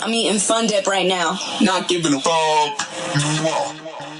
I'm eating Fun Dip right now. Not giving a fuck.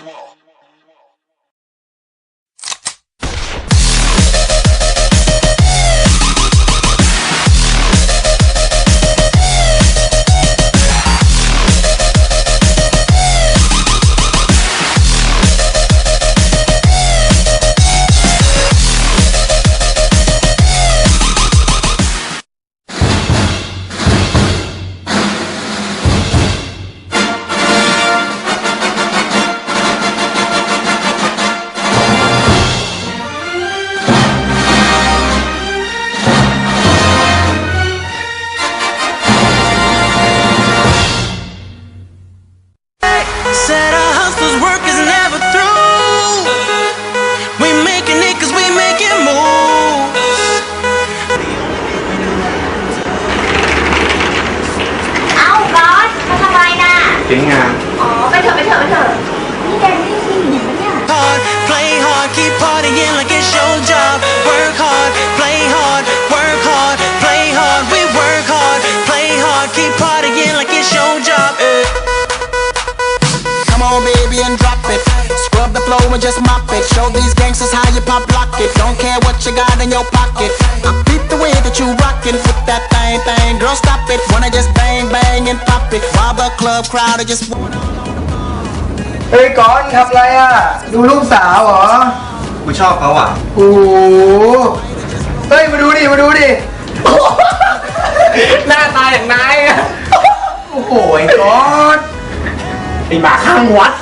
and just mop it. Show these gangsters how you pop lock it. Don't care what you got in your pocket. I beat the way that you rockin' with that thing, thing. Girl, stop it. Wanna just bang, bang, and pop it. While the club crowd are just wanna. เฮ้ยก้อนทำไรอ่ะ ดูลูกสาวเหรอ กูชอบเขาอ่ะ โอ้โหเฮ้ย มาดูดิ มาดูดิ หน้าตาอย่างนายอ่ะ โอ้โหไอ้ก้อนไอ้หมาข้างวัด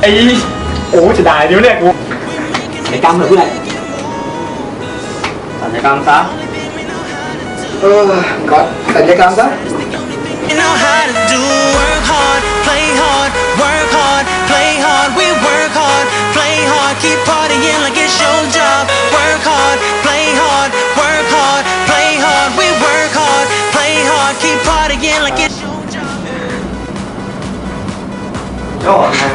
ไอ้ โอ้จะได้เดี๋ยวเนี่ยกู ไอ้กรรมเหรอเพื่อนสัญญกรรมซะ เออก้อนสัญญกรรมซะ You know how to do work hard, play hard, work hard, play hard. We work hard, play hard, keep partying like it's your job. Work hard, play hard, work hard, play hard. We work hard, play hard, keep partying like it's your job.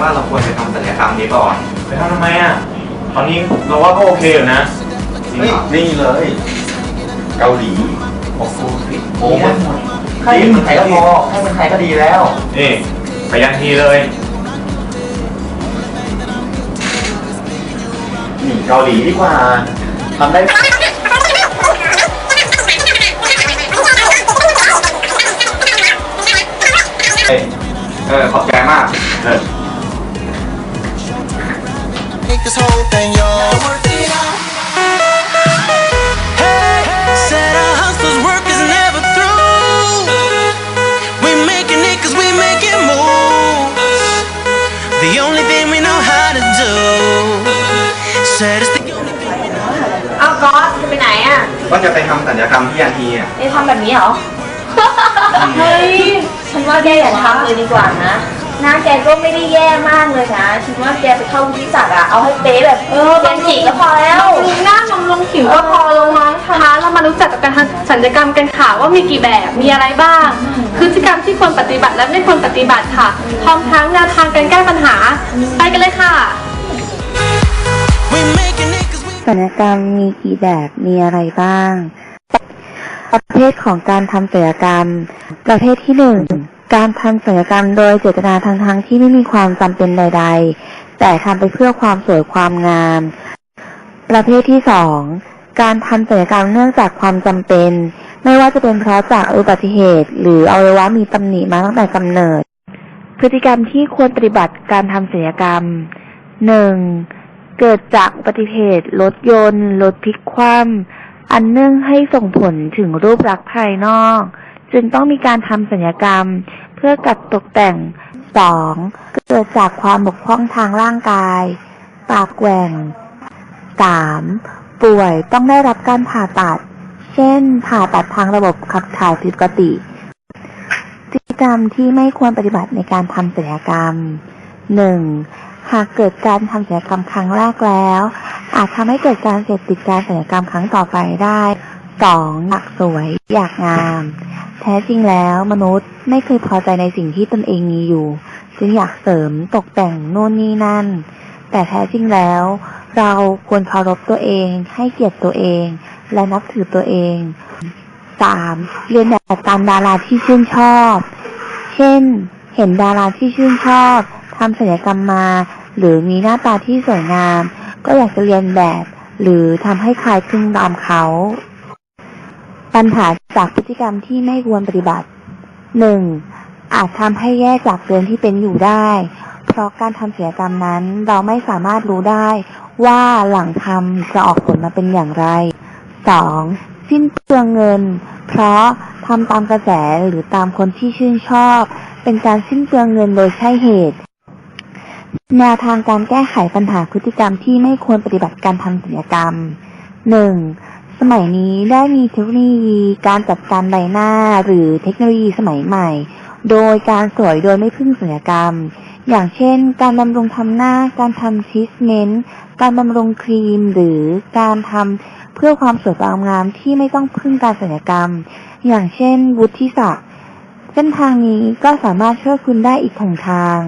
โจ้ทำไมว่าเราควรไปทำศัลยกรรมนี้ก่อนไปทำทำไมอะ ตอนนี้เราว่าก็โอเคอยู่นะจริงเหรอนี่เลย เกาหลีโอ้โหโอ้โหแค่เมืองไทยก็พอให้เมืองไทยก็ดีแล้ว นี่ไปยันทีเลยนี่เกาหลีดีกว่าทำได้ เอ้ยเออขอบใจมาก เออ Make this whole thing yours. Hey, said our hustler's work is never through. We making it cause we making moves. The only thing we know how to do. Said it's the only thing we know. เอาก๊อตจะไปไหนอะว่าจะไปทำศัลยกรรมที่ยันทีอะ จะทำแบบนี้เหรอ เฮ้ย ฉันว่าแกอย่าทำเลยดีกว่านะ หน้าแกก็ไม่ได้แย่มากเลยนะฉันว่าแกไปเข้าวิทยาศาสตร์อะเอาให้เป๊ะแบบเออเป็นจีก็พอแล้วลงหน้าบำรุงผิวเออพอลงมั้งนะคะเรามารู้จักกับการทำสัญญกรรมกันค่ะว่ามีกี่แบบมีอะไรบ้าง พฤติกรรมที่ควรปฏิบัติและไม่ควรปฏิบัติค่ะ พร้อมทั้งแนวทางการแก้ปัญหา ไปกันเลยค่ะ We making it cause we ศัลยกรรมมีกี่แบบมีอะไรบ้าง ประเภทของการทำศัลยกรรม ประเภทที่หนึ่ง การทำศัลยกรรมโดยเจตนาทางทางๆที่ไม่มีความจำเป็นใด ๆ แต่ทำไปเพื่อความสวยความงาม ประเภทที่สองการทำศัลยกรรมเนื่องจากความจำเป็น ไม่ว่าจะเป็นเพราะจากอุบัติเหตุ หรืออวัยวะมีตำหนิมาตั้งแต่กำเนิด พฤติกรรมที่ควรปฏิบัติการทำศัลยกรรมหนึ่งเกิดจากอุบัติเหตุรถยนต์รถพลิกคว่ำอันเนื่องให้ส่งผลถึงรูปลักษณ์ภายนอก จึงต้องมีการทำศัลยกรรม เพื่อกัดตกแต่งสองเกิดจากความบกพร่องทางร่างกาย ปากแหว่งสามป่วยต้องได้รับการผ่าตัด เช่น ผ่าตัดทางระบบขับถ่ายผิดปกติพฤติกรรมที่ไม่ควรปฏิบัติในการทำศัลยกรรมหนึ่งหากเกิดการทำศัลยกรรมครั้งแรกแล้ว อาจทำให้เกิดการเสพติดการศัลยกรรมครั้งต่อไปได้สองอยากสวย อยากงาม แท้จริงแล้วมนุษย์ไม่เคยพอใจในสิ่งที่ตนเองมีอยู่ จึงอยากเสริมตกแต่งโน่นนี่นั่น แต่แท้จริงแล้ว เราควรเคารพตัวเอง ให้เกียรติตัวเอง และนับถือตัวเอง 3. เรียนแบบตามดาราที่ชื่นชอบ เช่น เห็นดาราที่ชื่นชอบทำศัลยกรรมมา หรือมีหน้าตาที่สวยงาม ก็อยากจะเรียนแบบ หรือทำให้คล้ายคลึงตามเขา ปัญหาจากพฤติกรรมที่ไม่ควรปฏิบัติ 1. อาจทำให้แย่จากเดิมที่เป็นอยู่ได้ เพราะการทำศัลยกรรมนั้นเราไม่สามารถรู้ได้ว่าหลังทำจะออกผลมาเป็นอย่างไร 2. สิ้นเปลืองเงิน เพราะทำตามกระแสหรือตามคนที่ชื่นชอบ เป็นการสิ้นเปลืองเงินโดยใช่เหตุ แนวทางการแก้ไขปัญหาพฤติกรรมที่ไม่ควรปฏิบัติการทำศัลยกรรม 1. สมัยนี้ได้มีเทคโนโลยีการจัดการใบหน้าหรือเทคโนโลยีสมัยใหม่ โดยการสวยโดยไม่พึ่งศัลยกรรม อย่างเช่น การบำรุงทำหน้า การทำทรีทเมนต์ การบำรุงครีม หรือการทำเพื่อความสวยความงามที่ไม่ต้องพึ่งการศัลยกรรม อย่างเช่นวุฒิศักดิ์เส้นทางนี้ก็สามารถช่วยคุณได้อีกหนทาง